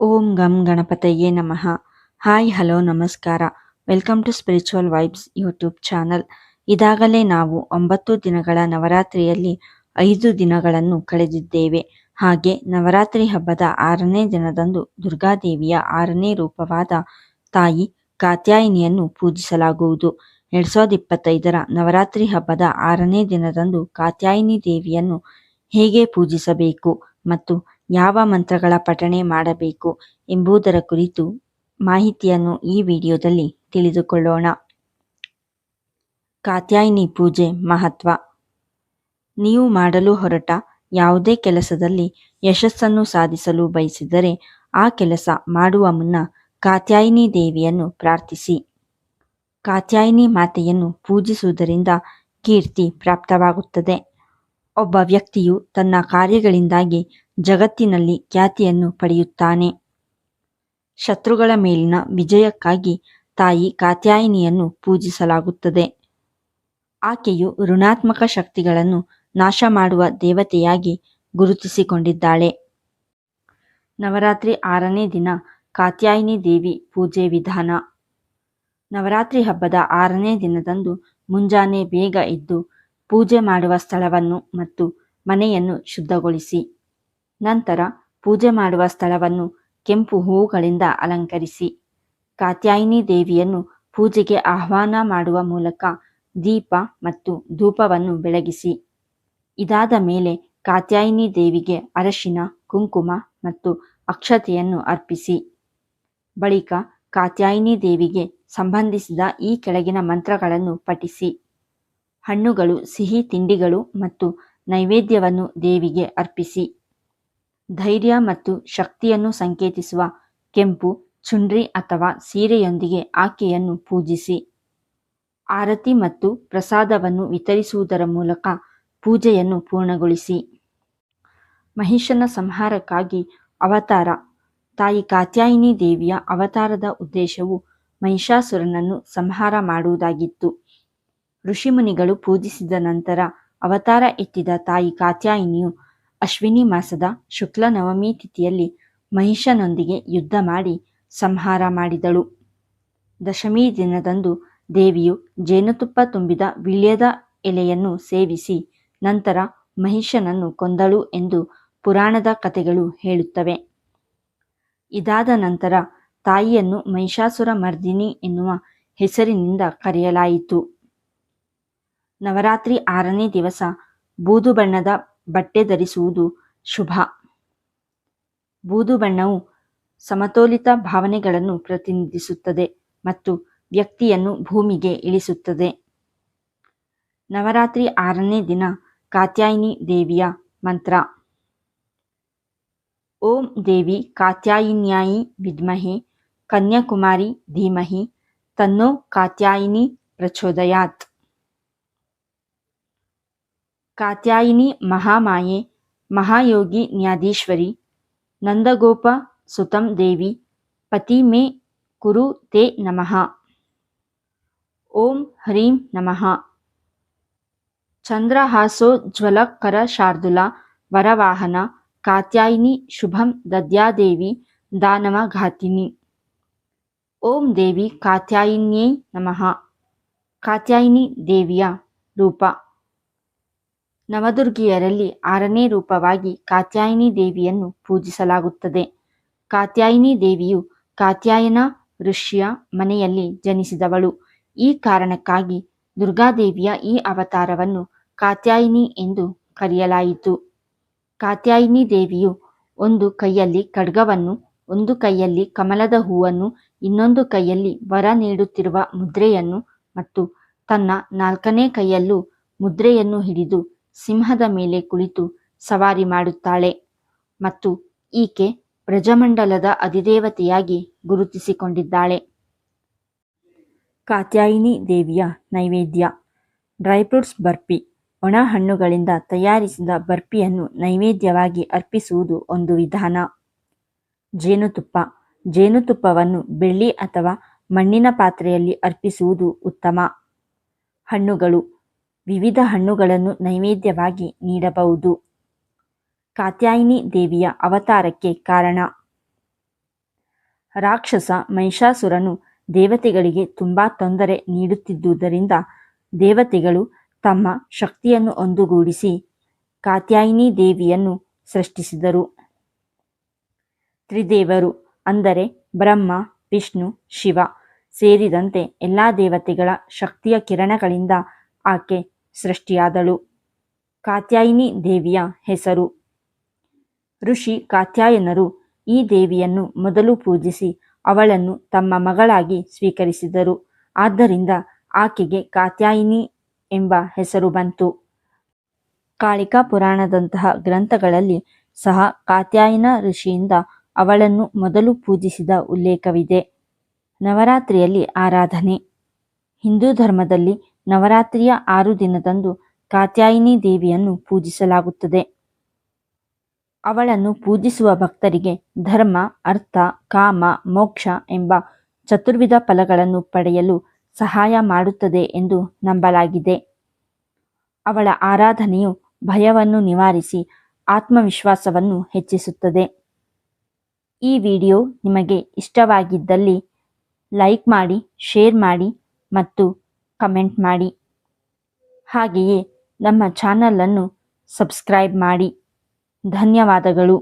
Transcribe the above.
ಓಂ ಗಂ ಗಣಪತಯೇ ನಮಃ. ಹಾಯ್, ಹಲೋ, ನಮಸ್ಕಾರ. Welcome to spiritual vibes YouTube channel. ಇದಾಗಲೇ ನಾವು ಒಂಬತ್ತು ದಿನಗಳ ನವರಾತ್ರಿಯಲ್ಲಿ ಐದು ದಿನಗಳನ್ನು ಕಳೆದಿದ್ದೇವೆ. ಹಾಗೆ ನವರಾತ್ರಿ ಹಬ್ಬದ ಆರನೇ ದಿನದಂದು ದುರ್ಗಾದೇವಿಯ ಆರನೇ ರೂಪವಾದ ತಾಯಿ ಕಾತ್ಯಾಯಿನಿಯನ್ನು ಪೂಜಿಸಲಾಗುವುದು. ಎರಡ್ ಸಾವಿರದ ಇಪ್ಪತ್ತೈದರ ನವರಾತ್ರಿ ಹಬ್ಬದ ಆರನೇ ದಿನದಂದು ಕಾತ್ಯಾಯಿನಿ ದೇವಿಯನ್ನು ಹೇಗೆ ಪೂಜಿಸಬೇಕು ಮತ್ತು ಯಾವ ಮಂತ್ರಗಳ ಪಠಣೆ ಮಾಡಬೇಕು ಎಂಬುದರ ಕುರಿತು ಮಾಹಿತಿಯನ್ನು ಈ ವಿಡಿಯೋದಲ್ಲಿ ತಿಳಿದುಕೊಳ್ಳೋಣ. ಕಾತ್ಯಾಯಿನಿ ಪೂಜೆ ಮಹತ್ವ. ನೀವು ಮಾಡಲು ಹೊರಟ ಯಾವುದೇ ಕೆಲಸದಲ್ಲಿ ಯಶಸ್ಸನ್ನು ಸಾಧಿಸಲು ಬಯಸಿದರೆ ಆ ಕೆಲಸ ಮಾಡುವ ಮುನ್ನ ಕಾತ್ಯಾಯಿನಿ ದೇವಿಯನ್ನು ಪ್ರಾರ್ಥಿಸಿ. ಕಾತ್ಯಾಯಿನಿ ಮಾತೆಯನ್ನು ಪೂಜಿಸುವುದರಿಂದ ಕೀರ್ತಿ ಪ್ರಾಪ್ತವಾಗುತ್ತದೆ. ಒಬ್ಬ ವ್ಯಕ್ತಿಯು ತನ್ನ ಕಾರ್ಯಗಳಿಂದಾಗಿ ಜಗತ್ತಿನಲ್ಲಿ ಖ್ಯಾತಿಯನ್ನು ಪಡೆಯುತ್ತಾನೆ. ಶತ್ರುಗಳ ಮೇಲಿನ ವಿಜಯಕ್ಕಾಗಿ ತಾಯಿ ಕಾತ್ಯಾಯಿನಿಯನ್ನು ಪೂಜಿಸಲಾಗುತ್ತದೆ. ಆಕೆಯು ಋಣಾತ್ಮಕ ಶಕ್ತಿಗಳನ್ನು ನಾಶ ಮಾಡುವ ದೇವತೆಯಾಗಿ ಗುರುತಿಸಿಕೊಂಡಿದ್ದಾಳೆ. ನವರಾತ್ರಿ ಆರನೇ ದಿನ ಕಾತ್ಯಾಯಿನಿ ದೇವಿ ಪೂಜೆ ವಿಧಾನ. ನವರಾತ್ರಿ ಹಬ್ಬದ ಆರನೇ ದಿನದಂದು ಮುಂಜಾನೆ ಬೇಗ ಎದ್ದು ಪೂಜೆ ಮಾಡುವ ಸ್ಥಳವನ್ನು ಮತ್ತು ಮನೆಯನ್ನು ಶುದ್ಧಗೊಳಿಸಿ. ನಂತರ ಪೂಜೆ ಮಾಡುವ ಸ್ಥಳವನ್ನು ಕೆಂಪು ಹೂವುಗಳಿಂದ ಅಲಂಕರಿಸಿ, ಕಾತ್ಯಾಯಿನಿ ದೇವಿಯನ್ನು ಪೂಜೆಗೆ ಆಹ್ವಾನ ಮಾಡುವ ಮೂಲಕ ದೀಪ ಮತ್ತು ಧೂಪವನ್ನು ಬೆಳಗಿಸಿ. ಇದಾದ ಮೇಲೆ ಕಾತ್ಯಾಯಿನಿ ದೇವಿಗೆ ಅರಶಿನ, ಕುಂಕುಮ ಮತ್ತು ಅಕ್ಷತೆಯನ್ನು ಅರ್ಪಿಸಿ. ಬಳಿಕ ಕಾತ್ಯಾಯಿನಿ ದೇವಿಗೆ ಸಂಬಂಧಿಸಿದ ಈ ಕೆಳಗಿನ ಮಂತ್ರಗಳನ್ನು ಪಠಿಸಿ. ಹಣ್ಣುಗಳು, ಸಿಹಿ ತಿಂಡಿಗಳು ಮತ್ತು ನೈವೇದ್ಯವನ್ನು ದೇವಿಗೆ ಅರ್ಪಿಸಿ. ಧೈರ್ಯ ಮತ್ತು ಶಕ್ತಿಯನ್ನು ಸಂಕೇತಿಸುವ ಕೆಂಪು, ಚುಂಡ್ರಿ ಅಥವಾ ಸೀರೆಯೊಂದಿಗೆ ಆಕೆಯನ್ನು ಪೂಜಿಸಿ. ಆರತಿ ಮತ್ತು ಪ್ರಸಾದವನ್ನು ವಿತರಿಸುವುದರ ಮೂಲಕ ಪೂಜೆಯನ್ನು ಪೂರ್ಣಗೊಳಿಸಿ. ಮಹಿಷನ ಸಂಹಾರಕ್ಕಾಗಿ ಅವತಾರ. ತಾಯಿ ಕಾತ್ಯಾಯಿನಿ ದೇವಿಯ ಅವತಾರದ ಉದ್ದೇಶವು ಮಹಿಷಾಸುರನನ್ನು ಸಂಹಾರ ಮಾಡುವುದಾಗಿತ್ತು. ಋಷಿಮುನಿಗಳು ಪೂಜಿಸಿದ ನಂತರ ಅವತಾರ ಎತ್ತಿದ ತಾಯಿ ಕಾತ್ಯಾಯಿನಿಯು ಅಶ್ವಿನಿ ಮಾಸದ ಶುಕ್ಲ ನವಮಿ ತಿಥಿಯಲ್ಲಿ ಮಹಿಷನೊಂದಿಗೆ ಯುದ್ಧ ಮಾಡಿ ಸಂಹಾರ ಮಾಡಿದಳು. ದಶಮಿ ದಿನದಂದು ದೇವಿಯು ಜೇನುತುಪ್ಪ ತುಂಬಿದ ವಿಳ್ಯದ ಎಲೆಯನ್ನು ಸೇವಿಸಿ ನಂತರ ಮಹಿಷನನ್ನು ಕೊಂದಳು ಎಂದು ಪುರಾಣದ ಕಥೆಗಳು ಹೇಳುತ್ತವೆ. ಇದಾದ ನಂತರ ತಾಯಿಯನ್ನು ಮಹಿಷಾಸುರ ಮರ್ದಿನಿ ಎನ್ನುವ ಹೆಸರಿನಿಂದ ಕರೆಯಲಾಯಿತು. ನವರಾತ್ರಿ ಆರನೇ ದಿವಸ ಬೂದು ಬಣ್ಣದ ಬಟ್ಟೆ ಧರಿಸುವುದು ಶುಭ. ಬೂದು ಬಣ್ಣವು ಸಮತೋಲಿತ ಭಾವನೆಗಳನ್ನು ಪ್ರತಿನಿಧಿಸುತ್ತದೆ ಮತ್ತು ವ್ಯಕ್ತಿಯನ್ನು ಭೂಮಿಗೆ ಇಳಿಸುತ್ತದೆ. ನವರಾತ್ರಿ ಆರನೇ ದಿನ ಕಾತ್ಯಾಯಿನಿ ದೇವಿಯ ಮಂತ್ರ. ಓಂ ದೇವಿ ಕಾತ್ಯಾಯಿನ್ಯಾಯಿ ವಿದ್ಮಹಿ, ಕನ್ಯಾಕುಮಾರಿ ಧೀಮಹಿ, ತನ್ನೋ ಕಾತ್ಯಾಯಿನಿ ಪ್ರಚೋದಯಾತ್. ಕಾತ್ಯಾಯಿನಿ ಮಹಾಮಾಯೆ, ಮಹಾಯೋಗಿ ನ್ಯಾದೀಶ್ವರಿ, ನಂದಗೋಪ ಸುತಂ ದೇವಿ, ಪತಿ ಮೇ ಕುರು ತೇ ನಮಃ. ಓಂ ಹ್ರೀಂ ನಮಃ. ಚಂದ್ರಹಾಸೋಜ್ವಲಕರ ಶಾರ್ದುಲ, ವರವಾಹನ, ಕಾತ್ಯಾಯಿನಿ ಶುಭಂ ದದ್ಯಾದೇವಿ, ದಾನವ ಘಾತಿನಿ. ಓಂ ದೇವಿ ಕಾತ್ಯಾಯಿನ್ಯೈ ನಮಃ. ಕಾತ್ಯಾಯಿನಿ ದೇವಿಯ ರೂಪ. ನವದುರ್ಗಿಯರಲ್ಲಿ ಆರನೇ ರೂಪವಾಗಿ ಕಾತ್ಯಾಯಿನಿ ದೇವಿಯನ್ನು ಪೂಜಿಸಲಾಗುತ್ತದೆ. ಕಾತ್ಯಾಯಿನಿ ದೇವಿಯು ಕಾತ್ಯಾಯನ ಋಷಿಯ ಮನೆಯಲ್ಲಿ ಜನಿಸಿದವಳು. ಈ ಕಾರಣಕ್ಕಾಗಿ ದುರ್ಗಾದೇವಿಯ ಈ ಅವತಾರವನ್ನು ಕಾತ್ಯಾಯಿನಿ ಎಂದು ಕರೆಯಲಾಯಿತು. ಕಾತ್ಯಾಯಿನಿ ದೇವಿಯು ಒಂದು ಕೈಯಲ್ಲಿ ಖಡ್ಗವನ್ನು, ಒಂದು ಕೈಯಲ್ಲಿ ಕಮಲದ ಹೂವನ್ನು, ಇನ್ನೊಂದು ಕೈಯಲ್ಲಿ ವರ ನೀಡುತ್ತಿರುವ ಮುದ್ರೆಯನ್ನು ಮತ್ತು ತನ್ನ ನಾಲ್ಕನೇ ಕೈಯಲ್ಲೂ ಮುದ್ರೆಯನ್ನು ಹಿಡಿದು ಸಿಂಹದ ಮೇಲೆ ಕುಳಿತು ಸವಾರಿ ಮಾಡುತ್ತಾಳೆ ಮತ್ತು ಈಕೆ ಬ್ರಜಮಂಡಲದ ಅಧಿದೇವತೆಯಾಗಿ ಗುರುತಿಸಿಕೊಂಡಿದ್ದಾಳೆ. ಕಾತ್ಯಾಯಿನಿ ದೇವಿಯ ನೈವೇದ್ಯ. ಡ್ರೈ ಫ್ರೂಟ್ಸ್ ಬರ್ಫಿ ಒಣ ಹಣ್ಣುಗಳಿಂದ ತಯಾರಿಸಿದ ಬರ್ಪಿಯನ್ನು ನೈವೇದ್ಯವಾಗಿ ಅರ್ಪಿಸುವುದು ಒಂದು ವಿಧಾನ. ಜೇನುತುಪ್ಪ. ಜೇನುತುಪ್ಪವನ್ನು ಬೆಳ್ಳಿ ಅಥವಾ ಮಣ್ಣಿನ ಪಾತ್ರೆಯಲ್ಲಿ ಅರ್ಪಿಸುವುದು ಉತ್ತಮ. ಹಣ್ಣುಗಳು. ವಿವಿಧ ಹಣ್ಣುಗಳನ್ನು ನೈವೇದ್ಯವಾಗಿ ನೀಡಬಹುದು. ಕಾತ್ಯಾಯಿನಿ ದೇವಿಯ ಅವತಾರಕ್ಕೆ ಕಾರಣ, ರಾಕ್ಷಸ ಮಹಿಷಾಸುರನು ದೇವತೆಗಳಿಗೆ ತುಂಬಾ ತೊಂದರೆ ನೀಡುತ್ತಿದ್ದುದರಿಂದ ದೇವತೆಗಳು ತಮ್ಮ ಶಕ್ತಿಯನ್ನು ಒಂದುಗೂಡಿಸಿ ಕಾತ್ಯಾಯಿನಿ ದೇವಿಯನ್ನು ಸೃಷ್ಟಿಸಿದರು. ತ್ರಿದೇವರು ಅಂದರೆ ಬ್ರಹ್ಮ, ವಿಷ್ಣು, ಶಿವ ಸೇರಿದಂತೆ ಎಲ್ಲಾ ದೇವತೆಗಳ ಶಕ್ತಿಯ ಕಿರಣಗಳಿಂದ ಆಕೆ ಸೃಷ್ಟಿಯಾದಳು. ಕಾತ್ಯಾಯಿನಿ ದೇವಿಯ ಹೆಸರು. ಋಷಿ ಕಾತ್ಯಾಯನರು ಈ ದೇವಿಯನ್ನು ಮೊದಲು ಪೂಜಿಸಿ ಅವಳನ್ನು ತಮ್ಮ ಮಗಳಾಗಿ ಸ್ವೀಕರಿಸಿದರು. ಆದ್ದರಿಂದ ಆಕೆಗೆ ಕಾತ್ಯಾಯಿನಿ ಎಂಬ ಹೆಸರು ಬಂತು. ಕಾಳಿಕಾ ಪುರಾಣದಂತಹ ಗ್ರಂಥಗಳಲ್ಲಿ ಸಹ ಕಾತ್ಯಾಯನ ಋಷಿಯಿಂದ ಅವಳನ್ನು ಮೊದಲು ಪೂಜಿಸಿದ ಉಲ್ಲೇಖವಿದೆ. ನವರಾತ್ರಿಯಲ್ಲಿ ಆರಾಧನೆ. ಹಿಂದೂ ಧರ್ಮದಲ್ಲಿ ನವರಾತ್ರಿಯ ಆರು ದಿನದಂದು ಕಾತ್ಯಾಯಿನಿ ದೇವಿಯನ್ನು ಪೂಜಿಸಲಾಗುತ್ತದೆ. ಅವಳನ್ನು ಪೂಜಿಸುವ ಭಕ್ತರಿಗೆ ಧರ್ಮ, ಅರ್ಥ, ಕಾಮ, ಮೋಕ್ಷ ಎಂಬ ಚತುರ್ವಿಧ ಫಲಗಳನ್ನು ಪಡೆಯಲು ಸಹಾಯ ಮಾಡುತ್ತದೆ ಎಂದು ನಂಬಲಾಗಿದೆ. ಅವಳ ಆರಾಧನೆಯು ಭಯವನ್ನು ನಿವಾರಿಸಿ ಆತ್ಮವಿಶ್ವಾಸವನ್ನು ಹೆಚ್ಚಿಸುತ್ತದೆ. ಈ ವಿಡಿಯೋ ನಿಮಗೆ ಇಷ್ಟವಾಗಿದ್ದಲ್ಲಿ ಲೈಕ್ ಮಾಡಿ, ಶೇರ್ ಮಾಡಿ ಮತ್ತು ಕಮೆಂಟ್ ಮಾಡಿ. ಹಾಗೆಯೇ ನಮ್ಮ ಚಾನಲನ್ನು ಸಬ್ಸ್ಕ್ರೈಬ್ ಮಾಡಿ. ಧನ್ಯವಾದಗಳು.